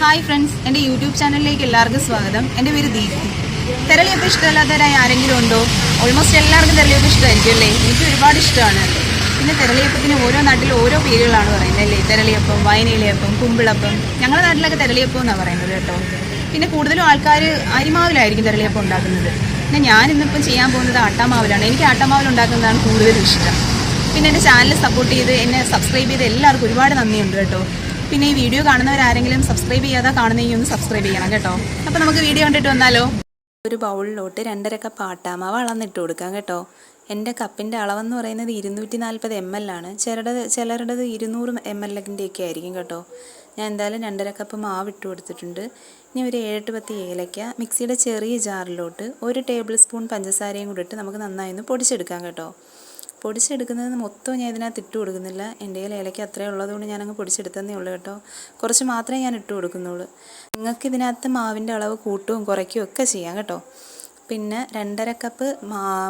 Hi friends എന്റെ YouTube ചാനലിലേക്ക് എല്ലാവർക്കും സ്വാഗതം. എന്റെ പേര് ദീപ്തി. തെരളിയപ്പം ഇഷ്ടമല്ലാത്തവരായി ആരെങ്കിലും ഉണ്ടോ? ഓൾമോസ്റ്റ് എല്ലാവർക്കും തെരളിയപ്പം ഇഷ്ടമായിരിക്കും അല്ലേ? എനിക്ക് ഒരുപാട് ഇഷ്ടമാണ്. പിന്നെ തെരളിയപ്പത്തിന് ഓരോ നാട്ടിലും ഓരോ പേരുകളാണ് പറയുന്നത് അല്ലേ? തെരളിയപ്പം വയനയിലയപ്പം കുമ്പിളപ്പം. ഞങ്ങളുടെ നാട്ടിലൊക്കെ തെരളിയപ്പം എന്നാണ് പറയുന്നത് കേട്ടോ. പിന്നെ കൂടുതലും ആൾക്കാർ അരിമാവിലായിരിക്കും തെരളിയപ്പം ഉണ്ടാക്കുന്നത്. പിന്നെ ഞാൻ ഇന്നിപ്പം ചെയ്യാൻ പോകുന്നത് ആട്ടാമാവിലാണ്. എനിക്ക് ആട്ടാമാവിൽ ഉണ്ടാക്കുന്നതാണ് കൂടുതലും ഇഷ്ടം. പിന്നെ എന്റെ ചാനൽ സപ്പോർട്ട് ചെയ്ത് എന്നെ സബ്സ്ക്രൈബ് ചെയ്ത് എല്ലാവർക്കും ഒരുപാട് നന്ദിയുണ്ട് കേട്ടോ. പിന്നെ ഈ വീഡിയോ കാണുന്നവരാരെങ്കിലും സബ്സ്ക്രൈബ് ചെയ്യാതെ കാണുന്നെങ്കിൽ ഒന്ന് സബ്സ്ക്രൈബ് ചെയ്യണം കേട്ടോ. അപ്പോൾ നമുക്ക് വീഡിയോ കണ്ടിട്ട് വന്നാലോ? ഒരു ബൗളിലോട്ട് രണ്ടര കപ്പ് ആട്ടാമാവ് അളന്നിട്ട് കൊടുക്കാം കേട്ടോ. എന്റെ കപ്പിന്റെ അളവെന്ന് പറയുന്നത് ഇരുന്നൂറ്റി നാൽപ്പത് എം എൽ ആണ്. ചിലരുടെ ചിലരുടേത് ഇരുന്നൂറ് എം എല്ലിന്റെ ഒക്കെ ആയിരിക്കും കേട്ടോ. ഞാൻ എന്തായാലും രണ്ടര കപ്പ് മാവ് ഇട്ട് കൊടുത്തിട്ടുണ്ട്. ഇനി ഒരു ഏഴെട്ട് പത്ത് ഏലയ്ക്ക മിക്സിയുടെ ചെറിയ ജാറിലോട്ട് ഒരു ടേബിൾ സ്പൂൺ പഞ്ചസാരയും കൂടി ഇട്ട് നമുക്ക് നന്നായി ഒന്ന് പൊടിച്ചെടുക്കാം കേട്ടോ. പൊടിച്ചെടുക്കുന്നത് മൊത്തം ഞാൻ ഇതിനകത്ത് ഇട്ട് കൊടുക്കുന്നില്ല. എന്റെ കയ്യിൽ ഇലയ്ക്ക് അത്രയും ഉള്ളതുകൊണ്ട് ഞാനങ്ങ് പൊടിച്ചെടുത്തതേ ഉള്ളൂ കേട്ടോ. കുറച്ച് മാത്രമേ ഞാൻ ഇട്ട് കൊടുക്കുന്നുള്ളൂ. നിങ്ങൾക്ക് ഇതിനകത്ത് മാവിന്റെ അളവ് കൂട്ടുകയും കുറയ്ക്കുകയും ഒക്കെ ചെയ്യാം കേട്ടോ. പിന്നെ രണ്ടര കപ്പ്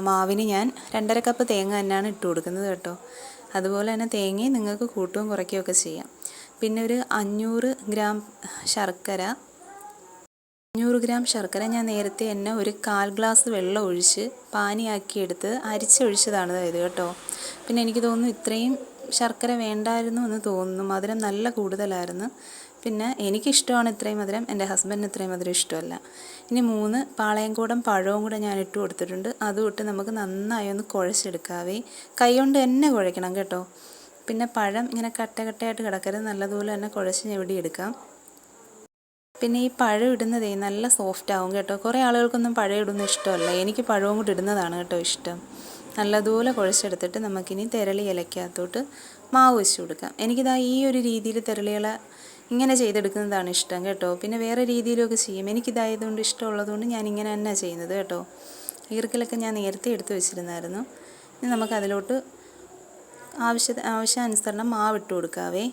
മാവിന് ഞാൻ രണ്ടര കപ്പ് തേങ്ങ തന്നെയാണ് ഇട്ട് കൊടുക്കുന്നത് കേട്ടോ. അതുപോലെ തന്നെ തേങ്ങയും നിങ്ങൾക്ക് കൂട്ടുകയും കുറയ്ക്കുകയും ഒക്കെ ചെയ്യാം. പിന്നെ ഒരു അഞ്ഞൂറ് ഗ്രാം ശർക്കര അഞ്ഞൂറ് ഗ്രാം ശർക്കര ഞാൻ നേരത്തെ തന്നെ ഒരു കാൽ ഗ്ലാസ് വെള്ളം ഒഴിച്ച് പാനിയാക്കിയെടുത്ത് അരിച്ചൊഴിച്ചതാണ് ഇത് കേട്ടോ. പിന്നെ എനിക്ക് തോന്നുന്നു ഇത്രയും ശർക്കര വേണ്ടായിരുന്നു എന്ന് തോന്നുന്നു. മധുരം നല്ല കൂടുതലായിരുന്നു. പിന്നെ എനിക്കിഷ്ടമാണ് ഇത്രയും മധുരം. എന്റെ ഹസ്ബൻഡിന് ഇത്രയും മധുരം ഇഷ്ടമല്ല. ഇനി മൂന്ന് പാളയംകൂടം പഴവും കൂടെ ഞാൻ ഇട്ട് കൊടുത്തിട്ടുണ്ട്. അതും ഇട്ട് നമുക്ക് നന്നായി ഒന്ന് കുഴച്ചെടുക്കാവേ. കൈ കൊണ്ട് തന്നെ കുഴയ്ക്കണം കേട്ടോ. പിന്നെ പഴം ഇങ്ങനെ കട്ട കട്ടയായിട്ട് കിടക്കരുത്. നല്ലതുപോലെ തന്നെ കുഴച്ച് ഞെവിടിയെടുക്കാം. പിന്നെ ഈ പഴം ഇടുന്നതേ നല്ല സോഫ്റ്റ് ആവും കേട്ടോ. കുറേ ആളുകൾക്കൊന്നും പഴം ഇടുന്ന ഇഷ്ടമല്ല. എനിക്ക് പഴവും കൂടി ഇടുന്നതാണ് കേട്ടോ ഇഷ്ടം. നല്ലതുപോലെ കുഴച്ചെടുത്തിട്ട് നമുക്കിനി തിരളി ഇലക്കകത്തോട്ട് മാവ് വെച്ച് കൊടുക്കാം. എനിക്കിതാ ഈ ഒരു രീതിയിൽ തിരളികളെ ഇങ്ങനെ ചെയ്തെടുക്കുന്നതാണ് ഇഷ്ടം കേട്ടോ. പിന്നെ വേറെ രീതിയിലൊക്കെ ചെയ്യും. എനിക്കിതായതുകൊണ്ട് ഇഷ്ടമുള്ളതുകൊണ്ട് ഞാൻ ഇങ്ങനെ തന്നെ ചെയ്യുന്നത് കേട്ടോ. ഈർക്കലൊക്കെ ഞാൻ നേരത്തെ എടുത്തു വെച്ചിരുന്നായിരുന്നു. ഇനി നമുക്കതിലോട്ട് ആവശ്യ ആവശ്യാനുസരണം മാവ് കൊടുക്കാവേ.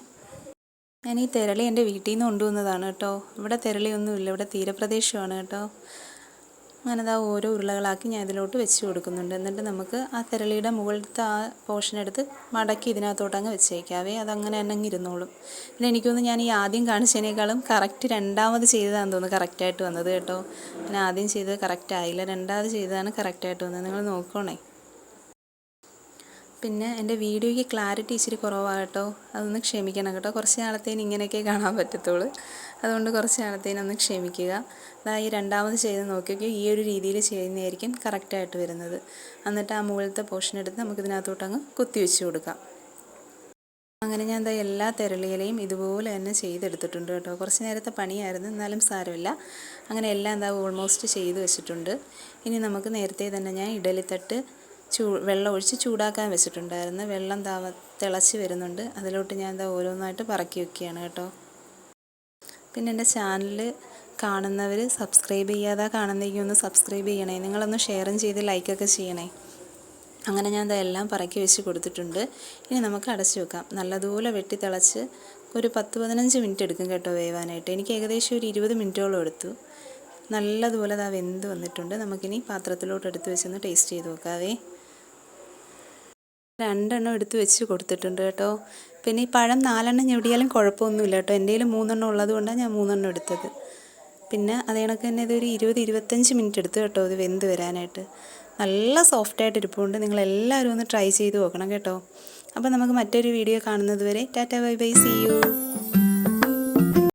ഞാൻ ഈ തെരളി എന്റെ വീട്ടിൽ നിന്ന് കൊണ്ടുവന്നതാണ് കേട്ടോ. ഇവിടെ തെരളിയൊന്നുമില്ല ഇവിടെ തീരപ്രദേശമാണ് കേട്ടോ. അങ്ങനെതാ ഓരോ ഉരുളകളാക്കി ഞാൻ ഇതിലോട്ട് വെച്ച് കൊടുക്കുന്നുണ്ട്. എന്നിട്ട് നമുക്ക് ആ തെരളിയുടെ മുകളിലത്തെ ആ പോർഷൻ എടുത്ത് മടക്കി ഇതിനകത്തോട്ട് അങ്ങ് വെച്ചേക്കാവേ. അതങ്ങനെ തന്നെ അങ്ങ് ഇരുന്നോളും പിന്നെ എനിക്കൊന്ന് ഞാൻ ഈ ആദ്യം കാണിച്ചതിനേക്കാളും കറക്റ്റ് രണ്ടാമത് ചെയ്തതാണെന്ന് തോന്നുന്നു കറക്റ്റായിട്ട് വന്നത് കേട്ടോ. ഞാൻ ആദ്യം ചെയ്തത് കറക്റ്റ് ആയില്ല രണ്ടാമത് ചെയ്തതാണ് കറക്റ്റായിട്ട് വന്നത്. നിങ്ങൾ നോക്കണേ. പിന്നെ എന്റെ വീഡിയോയ്ക്ക് ക്ലാരിറ്റി ഇച്ചിരി കുറവാണ് കേട്ടോ. അതൊന്ന് ക്ഷമിക്കണം കേട്ടോ. കുറച്ച് നാളത്തേന് ഇങ്ങനെയൊക്കെ കാണാൻ പറ്റത്തുള്ളൂ. അതുകൊണ്ട് കുറച്ച് നാളത്തേനൊന്ന് ക്ഷമിക്കുക. അതാ ഈ രണ്ടാമത് ചെയ്ത് നോക്കിയൊക്കെ ഈ ഒരു രീതിയിൽ ചെയ്യുന്നതായിരിക്കും കറക്റ്റായിട്ട് വരുന്നത്. എന്നിട്ട് ആ മുകളിലത്തെ പോർഷൻ എടുത്ത് നമുക്കിതിനകത്തോട്ട് അങ്ങ് കുത്തി വെച്ച് കൊടുക്കാം. അങ്ങനെ ഞാൻ എന്താ എല്ലാ തിരളിയിലെയും ഇതുപോലെ തന്നെ ചെയ്തെടുത്തിട്ടുണ്ട് കേട്ടോ. കുറച്ച് നേരത്തെ പണിയായിരുന്നു. എന്നാലും സാരമില്ല. അങ്ങനെ എല്ലാം എന്താ ഓൾമോസ്റ്റ് ചെയ്ത് വെച്ചിട്ടുണ്ട്. ഇനി നമുക്ക് നേരത്തെ തന്നെ ഞാൻ ഇഡലിത്തട്ട് ചൂ വെള്ളം ഒഴിച്ച് ചൂടാക്കാൻ വെച്ചിട്ടുണ്ടായിരുന്നു. വെള്ളം താവ തിളച്ച് വരുന്നുണ്ട്. അതിലോട്ട് ഞാൻ എന്താ ഓരോന്നായിട്ട് പറക്കി വെക്കുകയാണ് കേട്ടോ. പിന്നെ എന്റെ ചാനൽ കാണുന്നവർ സബ്സ്ക്രൈബ് ചെയ്യാതെ കാണുന്നെങ്കിൽ ഒന്ന് സബ്സ്ക്രൈബ് ചെയ്യണേ. നിങ്ങളൊന്ന് ഷെയറും ചെയ്ത് ലൈക്കൊക്കെ ചെയ്യണേ. അങ്ങനെ ഞാൻ എന്താ എല്ലാം പറക്കി വെച്ച് കൊടുത്തിട്ടുണ്ട്. ഇനി നമുക്ക് അടച്ചു വെക്കാം. നല്ലതുപോലെ വെട്ടി തിളച്ച് ഒരു പത്ത് പതിനഞ്ച് മിനിറ്റ് എടുക്കും കേട്ടോ വേവാനായിട്ട്. എനിക്ക് ഏകദേശം ഒരു ഇരുപത് മിനിറ്റോളം എടുത്തു. നല്ലതുപോലെ അതാ വെന്ത് വന്നിട്ടുണ്ട്. നമുക്കിനി പാത്രത്തിലോട്ട് എടുത്ത് വെച്ചൊന്ന് ടേസ്റ്റ് ചെയ്ത് നോക്കാവേ. രണ്ടെണ്ണം എടുത്ത് വെച്ച് കൊടുത്തിട്ടുണ്ട് കേട്ടോ. പിന്നെ ഈ പഴം നാലെണ്ണം ഞെടിയാലും കുഴപ്പമൊന്നുമില്ല കേട്ടോ. എന്റെ കയ്യിൽ മൂന്നെണ്ണം ഉള്ളത് കൊണ്ടാണ് ഞാൻ മൂന്നെണ്ണം എടുത്തത്. പിന്നെ അത് കണക്ക് തന്നെ ഇതൊരു ഇരുപത് ഇരുപത്തഞ്ച് മിനിറ്റ് എടുത്തു കേട്ടോ ഇത് വെന്ത് വരാനായിട്ട്. നല്ല സോഫ്റ്റായിട്ട് ഇരിപ്പുണ്ട്. നിങ്ങളെല്ലാവരും ഒന്ന് ട്രൈ ചെയ്ത് നോക്കണം കേട്ടോ. അപ്പോൾ നമുക്ക് മറ്റൊരു വീഡിയോ കാണുന്നത് വരെ tata bye bye see you